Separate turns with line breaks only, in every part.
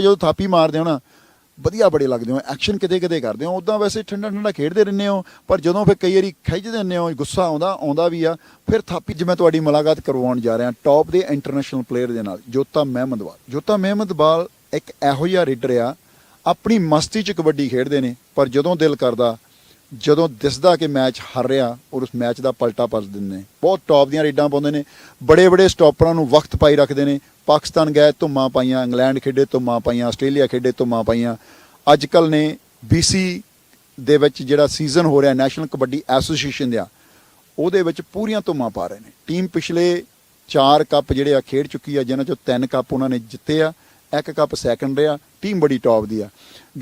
ਜਦੋਂ ਥਾਪੀ ਮਾਰਦੇ ਹੋ ਨਾ, ਵਧੀਆ ਬੜੇ ਲੱਗਦੇ ਹੋ ਐਕਸ਼ਨ ਕਿਤੇ ਕਿਤੇ ਕਰਦੇ ਹੋ। ਉਦਾਂ ਵੈਸੇ ਠੰਡਾ ਠੰਡਾ ਖੇਡਦੇ ਰਹਿੰਦੇ ਹੋ, ਪਰ ਜਦੋਂ ਫਿਰ ਕਈ ਵਾਰੀ ਖਿੱਚ ਦਿੰਦੇ ਹੋ, ਗੁੱਸਾ ਆਉਂਦਾ ਆਉਂਦਾ ਵੀ ਆ, ਫਿਰ ਥਾਪੀ, ਜਿਵੇਂ ਤੁਹਾਡੀ ਮੁਲਾਕਾਤ ਕਰਵਾਉਣ ਜਾ ਰਿਹਾ ਟੌਪ ਦੇ ਇੰਟਰਨੈਸ਼ਨਲ ਪਲੇਅਰ ਦੇ ਨਾਲ, ਜੋਤਾ ਮਹਿਮਦਵਾਲ। ਜੋਤਾ ਮਹਿਮਦਵਾਲ ਇੱਕ ਇਹੋ ਜਿਹਾ ਰੀਡਰ ਆ, ਆਪਣੀ ਮਸਤੀ 'ਚ ਕਬੱਡੀ ਖੇਡਦੇ ਨੇ, ਪਰ ਜਦੋਂ ਦਿਲ ਕਰਦਾ, ਜਦੋਂ ਦਿਸਦਾ ਕਿ ਮੈਚ ਹਾਰ ਰਿਹਾ, ਔਰ ਉਸ ਮੈਚ ਦਾ ਪਲਟਾ ਪਲਟ ਦਿੰਦੇ ਨੇ। ਬਹੁਤ ਟੌਪ ਦੀਆਂ ਰੇਡਾਂ ਪਾਉਂਦੇ ਨੇ ਬੜੇ ਬੜੇ ਸਟਾਪਰਾਂ ਨੂੰ ਵਕਤ ਪਾਈ ਰੱਖਦੇ ਨੇ ਪਾਕਿਸਤਾਨ ਗਏ, ਧੁੰਮਾਂ ਪਾਈਆਂ, ਇੰਗਲੈਂਡ ਖੇਡੇ, ਧੁੰਮਾਂ ਪਾਈਆਂ, ਆਸਟ੍ਰੇਲੀਆ ਖੇਡੇ, ਧੁੰਮਾਂ ਪਾਈਆਂ। ਅੱਜ ਕੱਲ ਨੇ BC ਦੇ ਵਿੱਚ ਜਿਹੜਾ ਸੀਜ਼ਨ ਹੋ ਰਿਹਾ ਨੈਸ਼ਨਲ ਕਬੱਡੀ ਐਸੋਸੀਏਸ਼ਨ ਦਾ ਉਹਦੇ ਵਿੱਚ ਪੂਰੀਆਂ ਧੁੰਮਾਂ ਪਾ ਰਹੇ ਨੇ। ਟੀਮ ਪਿਛਲੇ 4 ਕੱਪ ਜਿਹੜੇ ਆ, ਖੇਡ ਚੁੱਕੀ ਆ, ਜਿਨ੍ਹਾਂ ਚੋਂ 3 ਕੱਪ ਉਹਨਾਂ ਨੇ ਜਿੱਤੇ ਆ, ਇੱਕ ਕੱਪ ਸੈਕੰਡ ਰਿਹਾ ਟੀਮ ਬੜੀ ਟੌਪ ਦੀ ਆ।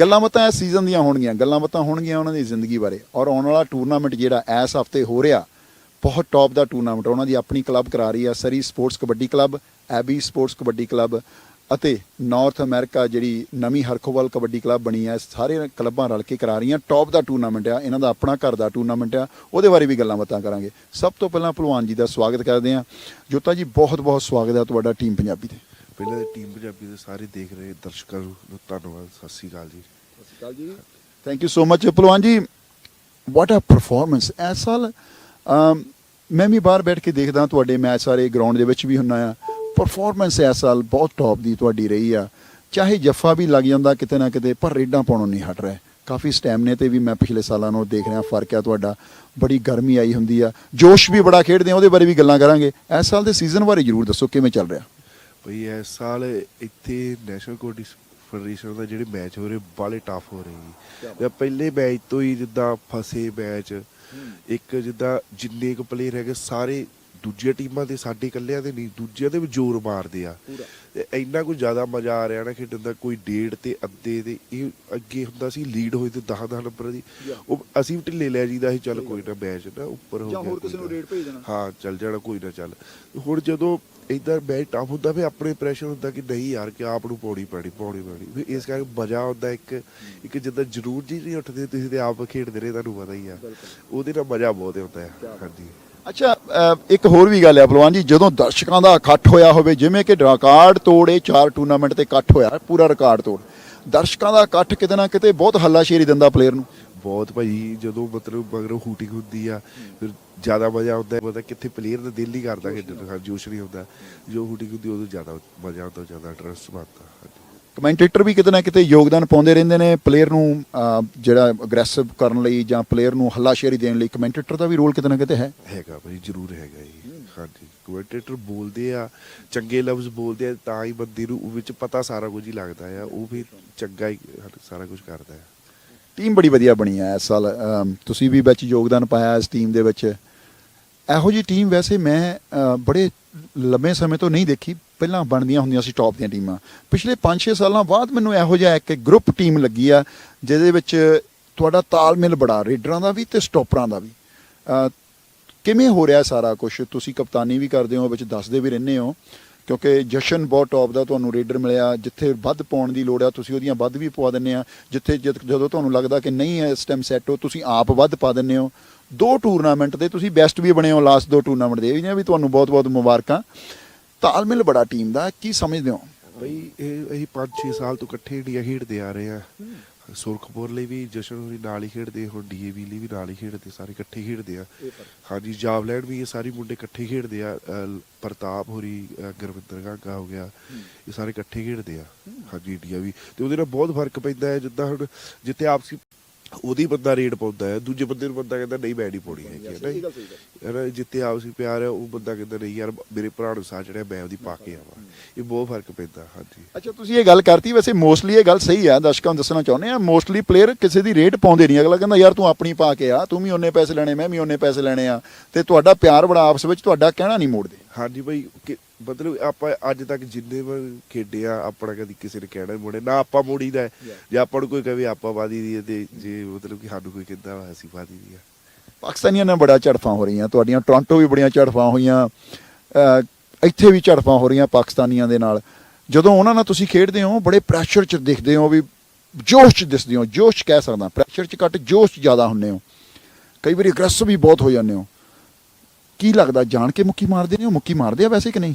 ਗੱਲਾਂ ਬਾਤਾਂ ਇਸ ਸੀਜ਼ਨ ਦੀਆਂ ਹੋਣਗੀਆਂ, ਗੱਲਾਂ ਬਾਤਾਂ ਹੋਣਗੀਆਂ ਉਹਨਾਂ ਦੀ ਜ਼ਿੰਦਗੀ ਬਾਰੇ। ਔਰ ਆਉਣ ਵਾਲਾ ਟੂਰਨਾਮੈਂਟ ਜਿਹੜਾ ਇਸ ਹਫ਼ਤੇ ਹੋ ਰਿਹਾ, ਬਹੁਤ ਟੌਪ ਦਾ ਟੂਰਨਾਮੈਂਟ ਉਹਨਾਂ ਦੀ ਆਪਣੀ ਕਲੱਬ ਕਰਾ ਰਹੀ ਆ, Surrey sports kabaddi club Abby sports kabaddi club ਅਤੇ ਨਾਰਥ ਅਮਰੀਕਾ ਜਿਹੜੀ ਨਵੀਂ ਹਰਖੋਵਾਲ ਕਬੱਡੀ ਕਲੱਬ ਬਣੀ ਆ ਇਹ ਸਾਰੇ ਕਲੱਬਾਂ ਰਲ ਕੇ ਕਰਾ ਰਹੀਆਂ। ਟੌਪ ਦਾ ਟੂਰਨਾਮੈਂਟ ਆ ਇਹਨਾਂ ਦਾ ਆਪਣਾ ਘਰ ਦਾ ਟੂਰਨਾਮੈਂਟ ਆ ਉਹਦੇ ਬਾਰੇ ਵੀ ਗੱਲਾਂ ਬਾਤਾਂ ਕਰਾਂਗੇ। ਸਭ ਤੋਂ ਪਹਿਲਾਂ ਭਲਵਾਨ ਜੀ ਦਾ ਸਵਾਗਤ ਕਰਦੇ ਆ ਜੋਤਾ ਜੀ ਬਹੁਤ ਬਹੁਤ ਸਵਾਗਤ ਹੈ ਤੁਹਾਡਾ ਟੀਮ ਪੰਜਾਬੀ ਤੇ।
ਪਹਿਲਾਂ ਤਾਂ ਟੀਮ ਪੰਜਾਬੀ ਦੇ ਸਾਰੇ ਦੇਖ ਰਹੇ ਦਰਸ਼ਕਾਂ ਨੂੰ ਧੰਨਵਾਦ ਸਤਿ ਸ੍ਰੀ ਅਕਾਲ ਜੀ।
ਸਤਿ ਸ਼੍ਰੀ ਅਕਾਲ ਜੀ। ਥੈਂਕ ਯੂ ਸੋ ਮਚ ਪਹਿਲਵਾਨ ਜੀ। ਵਾਟ ਅ ਪਰਫਾਰਮੈਂਸ ਇਸ ਸਾਲ ਮੈਂ ਵੀ ਬਾਹਰ ਬੈਠ ਕੇ ਦੇਖਦਾ ਤੁਹਾਡੇ ਮੈਚ ਸਾਰੇ ਗਰਾਊਂਡ ਦੇ ਵਿੱਚ ਵੀ ਹੁੰਨਾ ਆ। ਪਰਫਾਰਮੈਂਸ ਇਸ ਸਾਲ ਬਹੁਤ ਟੌਪ ਦੀ ਤੁਹਾਡੀ ਰਹੀ ਆ। ਚਾਹੇ ਜੱਫਾ ਵੀ ਲੱਗ ਜਾਂਦਾ ਕਿਤੇ ਨਾ ਕਿਤੇ ਪਰ ਰੇਡਾਂ ਪਾਉਣੋਂ ਨਹੀਂ ਹਟ ਰਿਹਾ। ਕਾਫੀ ਸਟੈਮਨੇ ਤੇ ਵੀ ਮੈਂ ਪਿਛਲੇ ਸਾਲਾਂ ਨੂੰ ਦੇਖ ਰਿਹਾ ਫ਼ਰਕ ਆ ਤੁਹਾਡਾ। ਬੜੀ ਗਰਮੀ ਆਈ ਹੁੰਦੀ ਆ। ਜੋਸ਼ ਵੀ ਬੜਾ ਖੇਡਦੇ ਆ ਉਹਦੇ ਬਾਰੇ ਵੀ ਗੱਲਾਂ ਕਰਾਂਗੇ। ਇਸ ਸਾਲ ਦੇ ਸੀਜ਼ਨ ਬਾਰੇ ਜਰੂਰ ਦੱਸੋ ਕਿਵੇਂ ਚੱਲ ਰਿਹਾ?
ਭਈ ਇਸ ਸਾਲ ਇੱਥੇ ਨੈਸ਼ਨਲ ਕਬੱਡੀ ਫੈਡਰੇਸ਼ਨ ਦਾ ਜਿਹੜੇ ਮੈਚ ਹੋ ਰਹੇ ਬਾਲੇ ਟਫ ਹੋ ਰਹੇ। ਜੀ ਜਾਂ ਪਹਿਲੇ ਮੈਚ ਤੋਂ ਹੀ ਜਿੱਦਾਂ ਫਸੇ ਮੈਚ ਇੱਕ ਜਿੱਦਾਂ ਜਿੰਨੇ ਕੁ ਪਲੇਅਰ ਹੈਗੇ ਸਾਰੇ ਦੂਜੀਆਂ ਟੀਮਾਂ ਦੇ ਸਾਡੇ ਇਕੱਲਿਆਂ ਦੇ ਨਹੀਂ ਦੂਜਿਆਂ ਦੇ ਵੀ ਜ਼ੋਰ ਮਾਰਦੇ ਆ। ਤੇ ਇੰਨਾ ਕੁ ਜ਼ਿਆਦਾ ਮਜ਼ਾ ਆ ਰਿਹਾ ਨਾ ਖੇਡਣ ਦਾ ਕੋਈ ਡੇਢ ਤੇ ਅੱਧੇ ਦੇ ਇਹ ਅੱਗੇ ਹੁੰਦਾ ਸੀ ਲੀਡ ਹੋਏ ਤੇ 10 10 ਨੰਬਰ ਦੀ ਉਹ ਅਸੀਂ ਵੀ ਢਿੱਲੇ ਲੈ ਜੀਦਾ ਸੀ ਚੱਲ ਕੋਈ ਨਾ ਮੈਚ ਨਾ ਉੱਪਰ ਹੋ
ਜਾਂ
ਗਿਆ
ਹੋਰ ਕਿਸੇ ਨੂੰ। ਰੇਡ ਭੇਜ ਦੇਣਾ।
ਹਾਂ ਚੱਲ ਜਾਣਾ ਕੋਈ ਨਾ ਚੱਲ। ਹੁਣ ਜਦੋਂ ਇਧਰ ਮੈਚ ਟਫ ਹੁੰਦਾ ਫੇ ਆਪਣੇ ਪ੍ਰੈਸ਼ਰ ਹੁੰਦਾ ਕਿ ਨਹੀਂ ਯਾਰ ਕਿ ਆਪ ਨੂੰ ਪੌੜੀ ਪੈਣੀ ਪੌੜੀ ਪੈਣੀ। ਫਿਰ ਇਸ ਕਰਕੇ ਮਜ਼ਾ ਆਉਂਦਾ ਇੱਕ ਇੱਕ ਜਿੱਦਾਂ ਜ਼ਰੂਰ ਜੀ ਨਹੀਂ ਉੱਠਦੇ ਤੁਸੀਂ ਤੇ ਆਪ ਖੇਡਦੇ ਰਹੇ ਤੁਹਾਨੂੰ ਪਤਾ ਹੀ ਆ। ਉਹਦੇ ਨਾਲ ਮਜ਼ਾ ਬਹੁਤ ਆਉਂਦਾ ਹੈ। ਹਾਂਜੀ।
ਅੱਛਾ ਇੱਕ ਹੋਰ ਵੀ ਗੱਲ ਹੈ ਪਹਿਲਵਾਨ ਜੀ, ਜਦੋਂ ਦਰਸ਼ਕਾਂ ਦਾ ਇਕੱਠ ਹੋਇਆ ਹੋਵੇ, ਜਿਵੇਂ ਕਿ ਰਿਕਾਰਡ ਤੋੜੇ ਚਾਰ ਟੂਰਨਾਮੈਂਟ ਤੇ ਇਕੱਠ ਹੋਇਆ, ਪੂਰਾ ਰਿਕਾਰਡ ਤੋੜ। ਦਰਸ਼ਕਾਂ ਦਾ ਇਕੱਠ ਕਿਤੇ ਨਾ ਕਿਤੇ ਬਹੁਤ ਹੱਲਾਸ਼ੇਰੀ ਦਿੰਦਾ ਪਲੇਅਰ ਨੂੰ।
ਬਹੁਤ ਭਾਈ, ਜਦੋਂ ਮਤਲਬ ਮਗਰੋਂ ਹੂਟਿੰਗ ਹੁੰਦੀ ਆ, ਫਿਰ ਜ਼ਿਆਦਾ ਮਜ਼ਾ ਆਉਂਦਾ, ਪਤਾ ਕਿੱਥੇ ਪਲੇਅਰ ਦਾ ਦਿਲ ਹੀ ਕਰਦਾ ਖੇਡਣ ਨੂੰ ਜੋਸ਼ ਨਹੀਂ ਹੁੰਦਾ। ਜੋ ਹੂਟਿੰਗ ਹੁੰਦੀ, ਉਦੋਂ ਜ਼ਿਆਦਾ ਮਜ਼ਾ ਆਉਂਦਾ, ਜ਼ਿਆਦਾ ਇੰਟਰਸਟ ਬਣਦਾ
ਕਮੈਂਟੇਟਰ ਵੀ ਕਿਤੇ ਨਾ ਕਿਤੇ ਯੋਗਦਾਨ ਪਾਉਂਦੇ ਰਹਿੰਦੇ ਨੇ। ਪਲੇਅਰ ਨੂੰ ਜਿਹੜਾ ਅਗਰੈਸਿਵ ਕਰਨ ਲਈ ਜਾਂ ਪਲੇਅਰ ਨੂੰ ਹੱਲਾਸ਼ੇਰੀ ਦੇਣ ਲਈ ਕਮੈਂਟੇਟਰ ਦਾ ਵੀ ਰੋਲ ਕਿਤੇ ਨਾ ਕਿਤੇ ਹੈ।
ਹੈਗਾ ਭਾਈ ਜ਼ਰੂਰ ਹੈਗਾ ਜੀ। ਹਾਂਜੀ। ਕਮੈਂਟੇਟਰ ਬੋਲਦੇ ਆ ਚੰਗੇ ਲਫ਼ਜ਼ ਬੋਲਦੇ ਆ ਤਾਂ ਹੀ ਬੰਦੇ ਨੂੰ ਵਿੱਚ ਪਤਾ ਸਾਰਾ ਕੁਝ ਹੀ ਲੱਗਦਾ ਆ। ਉਹ ਵੀ ਚੰਗਾ ਹੀ ਸਾਰਾ ਕੁਝ ਕਰਦਾ ਹੈ
ਟੀਮ ਬੜੀ ਵਧੀਆ ਬਣੀ ਹੈ ਇਸ ਸਾਲ। ਤੁਸੀਂ ਵੀ ਵਿੱਚ ਯੋਗਦਾਨ ਪਾਇਆ ਇਸ ਟੀਮ ਦੇ ਵਿੱਚ। ਇਹੋ ਜੀ ਟੀਮ ਵੈਸੇ ਮੈਂ ਬੜੇ ਲੰਮੇ ਸਮੇਂ ਤੋਂ ਨਹੀਂ ਦੇਖੀ। ਪਹਿਲਾਂ ਬਣਦੀਆਂ ਹੁੰਦੀਆਂ ਸੀ ਟੌਪ ਦੀਆਂ ਟੀਮਾਂ। ਪਿਛਲੇ 5-6 ਸਾਲਾਂ ਬਾਅਦ ਮੈਨੂੰ ਇਹੋ ਜਿਹਾ ਇੱਕ ਗਰੁੱਪ ਟੀਮ ਲੱਗੀ ਆ, ਜਿਹਦੇ ਵਿੱਚ ਤੁਹਾਡਾ ਤਾਲਮੇਲ ਬੜਾ, ਰੇਡਰਾਂ ਦਾ ਵੀ ਤੇ ਸਟਾਪਰਾਂ ਦਾ ਵੀ। ਕਿਵੇਂ ਹੋ ਰਿਹਾ ਸਾਰਾ ਕੁਝ ਤੁਸੀਂ ਕਪਤਾਨੀ ਵੀ ਕਰਦੇ ਹੋ, ਵਿੱਚ ਦੱਸਦੇ ਵੀ ਰਹਿੰਦੇ ਹੋ, ਕਿਉਂਕਿ ਜਸ਼ਨ ਬਹੁਤ ਟੌਪ ਦਾ ਤੁਹਾਨੂੰ ਰੇਡਰ ਮਿਲਿਆ, ਜਿੱਥੇ ਵੱਧ ਪਾਉਣ ਦੀ ਲੋੜ ਆ, ਤੁਸੀਂ ਉਹਦੀਆਂ ਵੱਧ ਵੀ ਪਵਾ ਦਿੰਦੇ ਆ, ਜਿੱਥੇ ਜਦ- ਜਦੋਂ ਤੁਹਾਨੂੰ ਲੱਗਦਾ ਕਿ ਨਹੀਂ ਹੈ ਇਸ ਟਾਈਮ ਸੈੱਟ ਹੋ, ਤੁਸੀਂ ਆਪ ਵੱਧ ਪਾ ਦਿੰਦੇ ਹੋ। ਦੋ ਟੂਰਨਾਮੈਂਟ ਦੇ ਤੁਸੀਂ ਬੈਸਟ ਵੀ ਬਣੇ ਹੋ ਲਾਸਟ ਦੋ ਟੂਰਨਾਮੈਂਟ ਦੇ ਇਹਨਾਂ ਵੀ ਤੁਹਾਨੂੰ ਬਹੁਤ-ਬਹੁਤ ਮੁਬਾਰਕਾਂ। ਤਾਲਮੇਲ ਬੜਾ ਟੀਮ ਦਾ ਕੀ ਸਮਝਦੇ ਹੋ?
ਬਈ ਇਹ ਅਸੀਂ 5-6 ਸਾਲ ਤੋਂ ਇਕੱਠੇ ਇੰਡੀਆ ਖੇਡਦੇ ਆ ਰਹੇ ਆ। ਸੁਰਖਪੁਰ ਲਈ ਵੀ ਜਸ਼ਨ ਹੋਰੀ ਨਾਲ ਹੀ ਖੇਡਦੇ ਹੁਣ ਡੀਏਵੀ ਲਈ ਵੀ ਨਾਲ ਹੀ ਖੇਡਦੇ ਸਾਰੇ ਇਕੱਠੇ ਖੇਡਦੇ ਆ। ਹਾਂਜੀ ਜਾਵਲੈਂਡ ਵੀ ਇਹ ਸਾਰੇ ਮੁੰਡੇ ਇਕੱਠੇ ਖੇਡਦੇ ਆ ਪ੍ਰਤਾਪ ਹੋਰੀ ਗੁਰਵਿੰਦਰ ਗਾਗਾ ਹੋ ਗਿਆ ਇਹ ਸਾਰੇ ਇਕੱਠੇ ਖੇਡਦੇ ਆ। ਹਾਂਜੀ ਇੰਡੀਆ ਵੀ। ਤੇ ਉਹਦੇ ਨਾਲ ਬਹੁਤ ਫ਼ਰਕ ਪੈਂਦਾ ਹੈ ਜਿੱਦਾਂ ਹੁਣ ਜਿੱਥੇ ਆਪਸੀ ਉਹਦੀ ਬੰਦਾ ਰੇਡ ਪਾਉਂਦਾ ਹੈ ਦੂਜੇ ਬੰਦੇ ਨੂੰ ਬੰਦਾ ਕਹਿੰਦਾ ਨਹੀਂ ਮੈਂ ਨਹੀਂ ਪਾਉਣੀ ਹੈਗੀ ਹੈ ਨਾ ਜਿੱਥੇ ਆਪਸੀ ਪਿਆਰ ਹੈ ਉਹ ਬੰਦਾ ਕਹਿੰਦਾ ਨਹੀਂ ਯਾਰ ਮੇਰੇ ਭਰਾ ਨੂੰ ਸਾਹ ਚੜਿਆ ਮੈਂ ਉਹਦੀ ਪਾ ਕੇ ਆਵਾਂ। ਇਹ ਬਹੁਤ ਫ਼ਰਕ ਪੈਂਦਾ ਹਾਂਜੀ।
ਅੱਛਾ ਤੁਸੀਂ ਇਹ ਗੱਲ ਕਰਤੀ ਵੈਸੇ ਮੋਸਟਲੀ ਇਹ ਗੱਲ ਸਹੀ ਹੈ ਦਰਸ਼ਕਾਂ ਨੂੰ ਦੱਸਣਾ ਚਾਹੁੰਦੇ ਆ ਮੋਸਟਲੀ ਪਲੇਅਰ ਕਿਸੇ ਦੀ ਰੇਟ ਪਾਉਂਦੇ ਨਹੀਂ। ਅਗਲਾ ਕਹਿੰਦਾ ਯਾਰ ਤੂੰ ਆਪਣੀ ਪਾ ਕੇ ਆ ਤੂੰ ਵੀ ਉਹਨੇ ਪੈਸੇ ਲੈਣੇ ਮੈਂ ਵੀ ਉਹਨੇ ਪੈਸੇ ਲੈਣੇ ਆ ਤੇ ਤੁਹਾਡਾ ਪਿਆਰ ਬੜਾ ਆਪਸ ਵਿੱਚ ਤੁਹਾਡਾ ਕਹਿਣਾ ਨਹੀਂ ਮੋੜਦੇ।
ਹਾਂਜੀ ਭਾਈ ਮਤਲਬ ਆਪਾਂ ਅੱਜ ਤੱਕ ਜਿੰਨੇ ਵਾਰ ਖੇਡੇ ਆ ਆਪਣਾ ਕਦੀ ਕਿਸੇ ਨੇ ਕਹਿਣਾ ਮੋੜੇ ਨਾ ਆਪਾਂ ਮੋੜੀਦਾ ਹੈ। ਜੇ ਆਪਾਂ ਨੂੰ ਕੋਈ ਕਹੇ ਆਪਾਂ ਵਾਦੀ ਦੀ ਹੈ ਤੇ ਜੇ ਮਤਲਬ ਕਿ ਸਾਨੂੰ ਕੋਈ ਕਹਿੰਦਾ ਵਾ ਅਸੀਂ ਵਾਦੀ ਦੀ ਆ।
ਪਾਕਿਸਤਾਨੀਆਂ ਨਾਲ ਬੜਾ ਝੜਫਾਂ ਹੋ ਰਹੀਆਂ ਤੁਹਾਡੀਆਂ ਟੋਰਾਂਟੋ ਵੀ ਬੜੀਆਂ ਝੜਫਾਂ ਹੋਈਆਂ ਅਹ ਇੱਥੇ ਵੀ ਝੜਫਾਂ ਹੋ ਰਹੀਆਂ ਪਾਕਿਸਤਾਨੀਆਂ ਦੇ ਨਾਲ। ਜਦੋਂ ਉਹਨਾਂ ਨਾਲ ਤੁਸੀਂ ਖੇਡਦੇ ਹੋ ਬੜੇ ਪ੍ਰੈਸ਼ਰ 'ਚ ਦਿਖਦੇ ਹੋ ਵੀ ਜੋਸ਼ 'ਚ ਦਿਸਦੇ ਹੋ ਜੋਸ਼ 'ਚ ਕਹਿ ਸਕਦਾ ਪ੍ਰੈਸ਼ਰ 'ਚ ਘੱਟ ਜੋਸ਼ 'ਚ ਜ਼ਿਆਦਾ ਹੁੰਦੇ ਹੋ। ਕਈ ਵਾਰੀ ਅਗਰੈਸਿਵ ਵੀ ਬਹੁਤ ਹੋ ਜਾਂਦੇ ਹੋ। ਕੀ ਲੱਗਦਾ? ਜਾਣ ਕੇ ਮੁੱਕੀ ਮਾਰਦੇ ਨੇ? ਉਹ ਮੁੱਕੀ ਮਾਰਦੇ ਆ ਵੈਸੇ ਕਿ ਨਹੀਂ?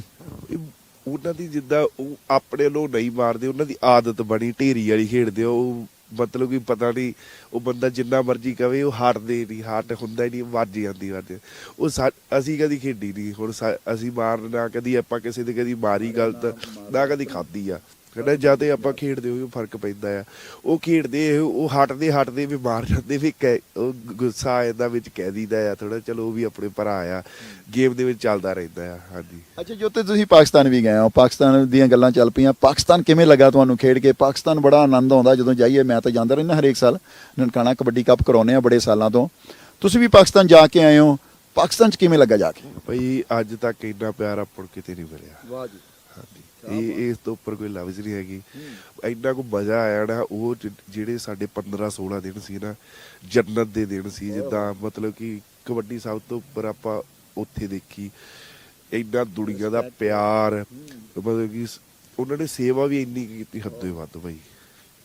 ਉਹਨਾਂ ਦੀ ਜਿੱਦਾਂ ਉਹ ਆਪਣੇ ਨੂੰ ਨਹੀਂ ਮਾਰਦੇ ਉਹਨਾਂ ਦੀ ਆਦਤ ਬਣੀ ਢੇਰੀ ਵਾਲੀ ਖੇਡਦੇ ਆ, ਉਹ ਮਤਲਬ ਕਿ ਪਤਾ ਨਹੀਂ ਉਹ ਬੰਦਾ ਜਿੰਨਾ ਮਰਜ਼ੀ ਕਵੇ ਉਹ ਹਟਦੇ ਨਹੀਂ ਹਟ ਹੁੰਦਾ ਹੀ ਨਹੀਂ ਵੱਜ ਜਾਂਦੀ ਵੱਜ ਉਹ ਸਾ- ਅਸੀਂ ਕਦੀ ਖੇਡੀ ਨਹੀਂ ਹੁਣ ਸਾ- ਅਸੀਂ ਮਾਰਨਾ ਕਦੀ ਆਪਾਂ ਕਿਸੇ ਦੇ ਕਦੀ ਮਾਰੀ ਗਲਤ ਨਾ ਕਦੀ ਖਾਦੀ ਆ। ਕਹਿੰਦਾ ਜਦ ਇਹ ਆਪਾਂ ਖੇਡਦੇ ਹੋਏ ਫ਼ਰਕ ਪੈਂਦਾ ਆ। ਉਹ ਖੇਡਦੇ ਇਹ- ਉਹ ਹਟਦੇ ਹਟਦੇ ਵੀ ਮਾਰ ਜਾਂਦੇ ਵੀ ਕਹਿ- ਉਹ ਗੁ- ਗੁੱਸਾ ਆ ਜਾਂਦਾ ਵਿੱਚ ਕਹਿ ਦੀਦਾ ਆ ਥੋੜਾ ਚਲੋ ਉਹ ਵੀ ਆਪਣੇ ਭਰਾ ਆ। ਗੇਮ ਦੇ ਵਿੱਚ ਚੱਲਦਾ ਰਹਿੰਦਾ ਆ ਹਾਂਜੀ।
ਅੱਛਾ ਜੋ ਤੇ ਤੁਸੀਂ ਪਾਕਿਸਤਾਨ ਵੀ ਗਏ ਹੋ। ਪਾਕਿਸਤਾਨ ਦੀਆਂ ਗੱਲਾਂ ਚੱਲ ਪਈਆਂ। ਪਾਕਿਸਤਾਨ ਕਿਵੇਂ ਲੱਗਾ ਤੁਹਾਨੂੰ ਖੇਡ ਕੇ? ਪਾਕਿਸਤਾਨ ਬੜਾ ਆਨੰਦ ਆਉਂਦਾ ਜਦੋਂ ਜਾਈਏ। ਮੈਂ ਤਾਂ ਜਾਂਦਾ ਰਹਿੰਦਾ ਹਰੇਕ ਸਾਲ। ਨਨਕਾਣਾ ਕਬੱਡੀ ਕੱਪ ਕਰਾਉਨੇ ਆ ਬੜੇ ਸਾਲਾਂ ਤੋਂ। ਤੁਸੀਂ ਵੀ ਪਾਕਿਸਤਾਨ ਜਾ ਕੇ ਆਏ ਹੋ। ਪਾਕਿਸਤਾਨ ਚ ਕਿਵੇਂ ਲੱਗਾ ਜਾ ਕੇ?
ਭਈ ਅੱਜ ਤੱਕ ਇੰਨਾ ਪਿਆਰ ਆਪਾਂ ਨੂੰ ਕਿਤੇ ਨਹੀਂ ਮਿਲਿਆ।
ਵਾਹ ਜੀ।
ਹਾਂਜੀ। ਇਹ ਇਸ ਤੋਂ ਉੱਪਰ ਕੋਈ ਲਫ਼ਜ਼ ਨਹੀਂ ਹੈਗੀ। ਇੰਨਾ ਕੋ ਮਜ਼ਾ ਆਇਆ ਨਾ ਉਹ ਜਿਹੜੇ ਸਾਡੇ 15 16 ਦਿਨ ਸੀ ਨਾ ਜੰਨਤ ਦੇ ਦਿਨ ਸੀ ਜਿੱਦਾਂ ਮਤਲਬ ਕਿ ਕਬੱਡੀ ਸਭ ਤੋਂ ਉੱਪਰ ਆਪਾਂ ਉੱਥੇ ਦੇਖੀ। ਇੰਨਾ ਦੁਨੀਆ ਦਾ ਪਿਆਰ ਮਤਲਬ ਕਿ ਉਹਨਾਂ ਨੇ ਸੇਵਾ ਵੀ ਇੰਨੀ ਕੀਤੀ ਹੱਦੋਂ ਵੱਧ ਭਾਈ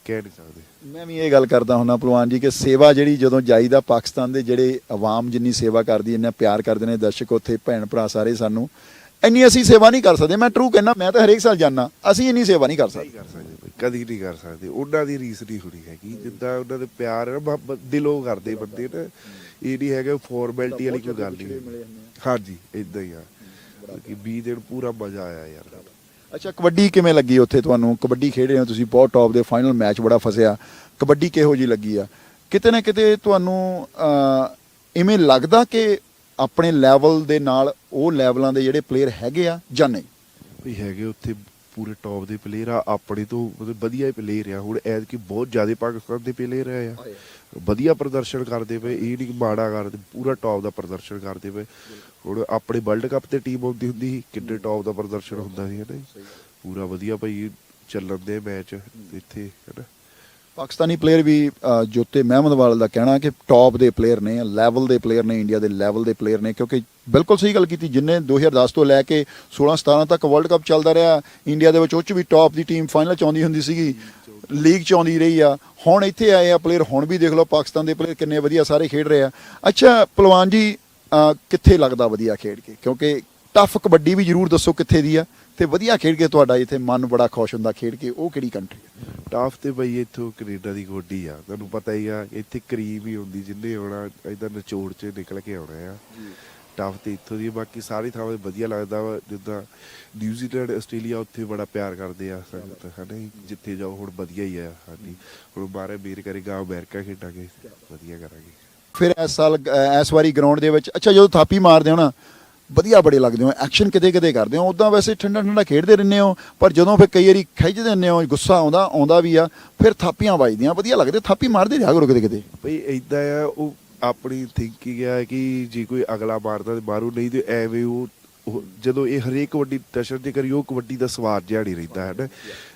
ਕਹਿ ਨਹੀਂ ਸਕਦੇ।
ਮੈਂ ਵੀ ਇਹ ਗੱਲ ਕਰਦਾ ਹੁੰਦਾ ਭਲਵਾਨ ਜੀ ਕਿ ਸੇਵਾ ਜਿਹੜੀ ਜਦੋਂ ਜਾਈਦਾ ਪਾਕਿਸਤਾਨ ਦੇ ਜਿਹੜੇ ਆਵਾਮ ਜਿੰਨੀ ਸੇਵਾ ਕਰਦੀ ਇੰਨਾ ਪਿਆਰ ਕਰਦੇ ਨੇ ਦਰਸ਼ਕ ਉੱਥੇ ਭੈਣ ਭਰਾ ਸਾਰੇ ਸਾਨੂੰ। ਇੰਨੀ ਅਸੀਂ ਸੇਵਾ ਨਹੀਂ ਕਰ ਸਕਦੇ ਮੈਂ ਟਰੂ ਕਹਿੰਦਾ ਮੈਂ ਤਾਂ ਹਰੇਕ ਸਾਲ ਜਾਣਾ ਅਸੀਂ ਇੰਨੀ ਸੇਵਾ ਨਹੀਂ ਕਰ
ਨਹੀਂ
ਸਕਦੇ।
ਕਰ ਸਕਦੇ ਭਾਈ ਕਦੀ ਨਹੀਂ ਕਰ ਸਕਦੇ ਉਹਨਾਂ ਦੀ ਰੀਸ ਨਹੀਂ ਹੋਣੀ ਹੈਗੀ ਜਿੱਦਾਂ ਉਹਨਾਂ ਦੇ ਪਿਆਰ ਹੈ ਨਾ ਮੁਹੱਬਤ ਦਿਲੋਂ ਕਰਦੇ ਬੰਦੇ ਨਾ ਇਹ ਨਹੀਂ ਹੈਗਾ ਫਾਰਮੈਲਿਟੀ ਵਾਲੀ ਕੋਈ ਗੱਲ ਨਹੀਂ। ਹਾਂਜੀ ਇਦਾਂ ਹੀ ਆ। ਕਿ 20 ਦਿਨ ਪੂਰਾ ਮਜ਼ਾ ਆਇਆ ਯਾਰ।
ਅੱਛਾ ਕਬੱਡੀ ਕਿਵੇਂ ਲੱਗੀ ਉੱਥੇ ਤੁਹਾਨੂੰ? ਕਬੱਡੀ ਖੇਡ ਰਹੇ ਹੋ ਤੁਸੀਂ ਬਹੁਤ ਟੌਪ ਦੇ ਫਾਈਨਲ ਮੈਚ ਬੜਾ ਫਸਿਆ। ਕਬੱਡੀ ਕਿਹੋ ਜੀ ਲੱਗੀ ਆ? ਕਿਤੇ ਨਾ ਕਿਤੇ ਤੁਹਾਨੂੰ ਅਹ, ਇਵੇਂ ਲੱਗਦਾ ਕਿ ਆਪਣੇ ਲੈਵਲ ਦੇ ਨਾਲ ਉਹ ਲੈਵਲਾਂ ਦੇ ਜਿਹੜੇ ਪਲੇਅਰ ਹੈਗੇ ਆ ਜਾਂ ਨਹੀਂ?
ਵੀ ਹੈਗੇ ਉੱਥੇ ਪੂਰੇ ਟੌਪ ਦੇ ਪਲੇਅਰ ਆ ਆਪਣੇ ਤੋਂ ਮਤਲਬ ਵਧੀਆ ਪਲੇਅਰ ਆ। ਹੁਣ ਐਦ ਕਿ ਬਹੁਤ ਜ਼ਿਆਦਾ ਪਾਕਿਸਤਾਨ ਦੇ ਪਲੇਅਰ ਆ। ਵਧੀਆ ਪ੍ਰਦਰਸ਼ਨ ਕਰਦੇ ਪਏ ਇਹ ਨਹੀਂ ਮਾੜਾ ਕਰਦੇ ਪੂਰਾ ਟੌਪ ਦਾ ਪ੍ਰਦਰਸ਼ਨ ਕਰਦੇ ਪਏ। ਹੁਣ ਆਪਣੇ ਵਰਲਡ ਕੱਪ ਤੇ ਟੀਮ ਆਉਂਦੀ ਹੁੰਦੀ ਸੀ ਕਿੰਨੇ ਟੌਪ ਦਾ ਪ੍ਰਦਰਸ਼ਨ ਹੁੰਦਾ ਸੀ ਜੀ। ਪੂਰਾ ਵਧੀਆ ਭਾਈ ਚੱਲਣ ਦੇ ਮੈਚ ਇੱਥੇ ਹਨਾ
ਪਾਕਿਸਤਾਨੀ ਪਲੇਅਰ ਵੀ ਜੋਤੇ ਮਹਿਮਦਵਾਲ ਦਾ ਕਹਿਣਾ ਕਿ ਟੌਪ ਦੇ ਪਲੇਅਰ ਨੇ ਲੈਵਲ ਦੇ ਪਲੇਅਰ ਨੇ ਇੰਡੀਆ ਦੇ ਲੈਵਲ ਦੇ ਪਲੇਅਰ ਨੇ, ਕਿਉਂਕਿ ਬਿਲਕੁਲ ਸਹੀ ਗੱਲ ਕੀਤੀ, ਜਿੰਨੇ 2010 ਤੋਂ ਲੈ ਕੇ 16 17 ਤੱਕ ਵਰਲਡ ਕੱਪ ਚੱਲਦਾ ਰਿਹਾ ਇੰਡੀਆ ਦੇ ਵਿੱਚ ਉਹ 'ਚ ਵੀ ਟੌਪ ਦੀ ਟੀਮ ਫਾਈਨਲ ਚ ਆਉਂਦੀ ਹੁੰਦੀ ਸੀਗੀ ਲੀਗ ਚ ਆਉਂਦੀ ਰਹੀ ਆ, ਹੁਣ ਇੱਥੇ ਆਏ ਆ ਪਲੇਅਰ ਹੁਣ ਵੀ ਦੇਖ ਲਓ ਪਾਕਿਸਤਾਨ ਦੇ ਪਲੇਅਰ ਕਿੰਨੇ ਵਧੀਆ ਸਾਰੇ ਖੇਡ ਰਹੇ ਆ। ਅੱਛਾ ਪਹਿਲਵਾਨ ਜੀ ਕਿੱਥੇ ਲੱਗਦਾ ਵਧੀਆ ਖੇਡ ਕੇ? ਕਿਉਂਕਿ ਟਫ ਕਬੱਡੀ ਵੀ ਜ਼ਰੂਰ ਦੱਸੋ ਕਿੱਥੇ ਦੀ ਆ ਤੇ ਵਧੀਆ ਖੇਡ ਕੇ ਤੁਹਾਡਾ ਇੱਥੇ ਮਨ ਬੜਾ ਖੁਸ਼ ਹੁੰਦਾ ਖੇਡ ਕੇ ਉਹ ਕਿਹੜੀ ਕੰਟਰੀ
ਟਾਫ ਤੇ ਬਈ ਇੱਥੋਂ ਕੈਨੇਡਾ ਦੀ ਗੋਡੀ ਆ ਤੁਹਾਨੂੰ ਪਤਾ ਹੀ ਆ ਇੱਥੇ ਕਰੀਮ ਹੀ ਹੁੰਦੀ ਜਿੰਨੇ ਆਉਣਾ ਇਦਾਂ ਨਿਚੋੜ ਚ ਨਿਕਲ ਕੇ ਆਉਣਾ ਆ। ਟਾਫ ਤੇ ਇੱਥੋਂ ਦੀ ਬਾਕੀ ਸਾਰੀ ਥਾਵਾਂ ਤੇ ਵਧੀਆ ਲੱਗਦਾ ਵਾ ਜਿੱਦਾਂ ਨਿਊਜ਼ੀਲੈਂਡ ਆਸਟ੍ਰੇਲੀਆ ਉੱਥੇ ਬੜਾ ਪਿਆਰ ਕਰਦੇ ਆ ਸੰਗਤ ਹਨਾ ਜਿੱਥੇ ਜਾਓ ਹੁਣ ਵਧੀਆ ਹੀ ਆ ਹਾਂਜੀ। ਹੁਣ ਬਾਰੇ ਮੇਰ ਕਰੇਗਾ ਅਮਰੀਕਾ ਖੇਡਾਂਗੇ ਵਧੀਆ ਕਰਾਂਗੇ।
ਫਿਰ ਇਸ ਸਾਲ ਇਸ ਵਾਰੀ ਗਰਾਊਂਡ ਦੇ ਵਿੱਚ ਅੱਛਾ ਜਦੋਂ ਥਾਪੀ ਮਾਰਦੇ ਹੋ ਨਾ ਵਧੀਆ ਬੜੇ ਲੱਗਦੇ ਹੋ ਐਕਸ਼ਨ ਕਿਤੇ ਕਿਤੇ ਕਰਦੇ ਹੋ ਉਦਾਂ ਵੈਸੇ ਠੰਡਾ ਠੰਡਾ ਖੇਡਦੇ ਰਹਿੰਦੇ ਹੋ, ਪਰ ਜਦੋਂ ਫਿਰ ਕਈ ਵਾਰੀ ਖਿੱਚ ਦਿੰਦੇ ਹੋ, ਗੁੱਸਾ ਆਉਂਦਾ ਆਉਂਦਾ ਵੀ ਆ, ਫਿਰ ਥਾਪੀਆਂ ਵੱਜਦੀਆਂ, ਵਧੀਆ ਲੱਗਦੇ, ਥਾਪੀ ਮਾਰਦੇ ਰਿਹਾ ਕਰੋ ਕਿਤੇ ਕਿਤੇ।
ਬਈ ਇਦਾਂ ਆ, ਉਹ ਆਪਣੀ ਥਿੰਕਿੰਗ ਹੈ ਕਿ ਜੇ ਕੋਈ ਅਗਲਾ ਮਾਰਦਾ ਤੇ ਮਾਰੂ, ਨਹੀਂ ਤੇ ਐਵੇਂ ਉਹ- ਜਦੋਂ ਇਹ ਹਰੇਕ ਕਬੱਡੀ ਟਸ਼ਨ ਤੇ ਕਰੀ ਉਹ ਕਬੱਡੀ ਦਾ ਸਵਾਦ ਜਿਹਾ ਨਹੀਂ ਰਹਿੰਦਾ ਹੈ ਨਾ।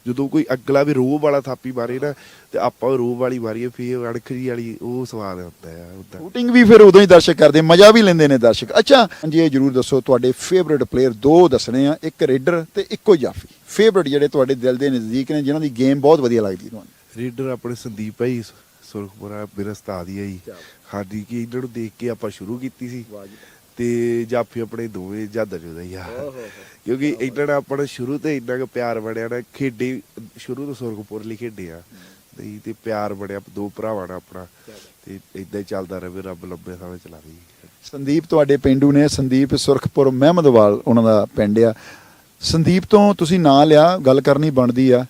ਜਦੋਂ ਕੋਈ ਅਗਲਾ ਵੀ ਰੋਹ ਵਾਲਾ ਥਾਪੀ ਮਾਰੇ ਨਾ ਤੇ ਆਪਾਂ ਰੋਹ ਵਾਲੀ ਮਾਰੀਏ ਫੇਰ ਅਣਖ ਜੀ ਵਾਲੀ ਉਹ ਸਵਾਦ ਹੁੰਦਾ ਆ ਉਦਾਂ
ਸ਼ੂਟਿੰਗ ਵੀ ਫਿਰ ਉਦੋਂ ਹੀ ਦਰਸ਼ਕ ਕਰਦੇ ਮਜ਼ਾ ਵੀ ਲੈਂਦੇ ਨੇ ਦਰਸ਼ਕ। ਅੱਛਾ ਜੀ ਇਹ ਜਰੂਰ ਦੱਸੋ ਤੁਹਾਡੇ ਫੇਵਰਿਟ ਪਲੇਅਰ ਦੋ ਦੱਸਣੇ ਆ ਇੱਕ ਰੇਡਰ ਤੇ ਇੱਕੋ ਜਾਫੀ ਫੇਵਰਿਟ ਜਿਹੜੇ ਤੁਹਾਡੇ ਦਿਲ ਦੇ ਨਜ਼ਦੀਕ ਨੇ ਜਿਨ੍ਹਾਂ ਦੀ ਗੇਮ ਬਹੁਤ ਵਧੀਆ ਲੱਗਦੀ ਤੁਹਾਨੂੰ?
ਰੀਡਰ ਆਪਣੇ ਸੰਦੀਪ ਭਾਈ ਸੁਰਖਪੁਰਾ ਮੇਰਾ ਉਸਤਾਦ ਹੀ ਜੀ। ਹਾਂਜੀ ਕਿ ਇਹਨਾਂ ਨੂੰ ਦੇਖ ਕੇ ਆਪਾਂ ਸ਼ੁਰੂ ਕੀਤੀ ਸੀ। ਤੇ ਜਾਫੀ ਆਪਣੇ ਦੋਵੇਂ ਜਾਦਾ ਜੁਦਾ ਹੀ ਆ। ਕਿਉਂਕਿ ਇਹਨਾਂ ਨਾਲ ਆਪਣਾ ਸ਼ੁਰੂ ਤੋਂ ਇੰਨਾ ਕੁ ਪਿਆਰ ਬਣਿਆ ਨਾ ਖੇਡੇ ਸ਼ੁਰੂ ਤੋਂ ਸੁਰਖਪੁਰ ਲਈ ਖੇਡੇ ਆ। ਨਹੀਂ ਤੇ ਪਿਆਰ ਬਣਿਆ ਦੋ ਭਰਾਵਾਂ ਨਾਲ ਆਪਣਾ। ਤੇ ਇਦਾਂ ਹੀ ਚੱਲਦਾ ਰਹੇ ਰੱਬ ਲੰਬੇ ਸਮੇਂ ਚਲਾਵੇ।
ਸੰਦੀਪ ਤੁਹਾਡੇ ਪਿੰਡੂ ਨੇ ਸੰਦੀਪ ਸੁਰਖਪੁਰ ਮਹਿਮਦਵਾਲ ਉਹਨਾਂ ਦਾ ਪਿੰਡ ਆ। ਸੰਦੀਪ ਤੋਂ ਤੁਸੀਂ ਨਾਂ ਲਿਆ ਗੱਲ ਕਰਨੀ ਬਣਦੀ ਆ।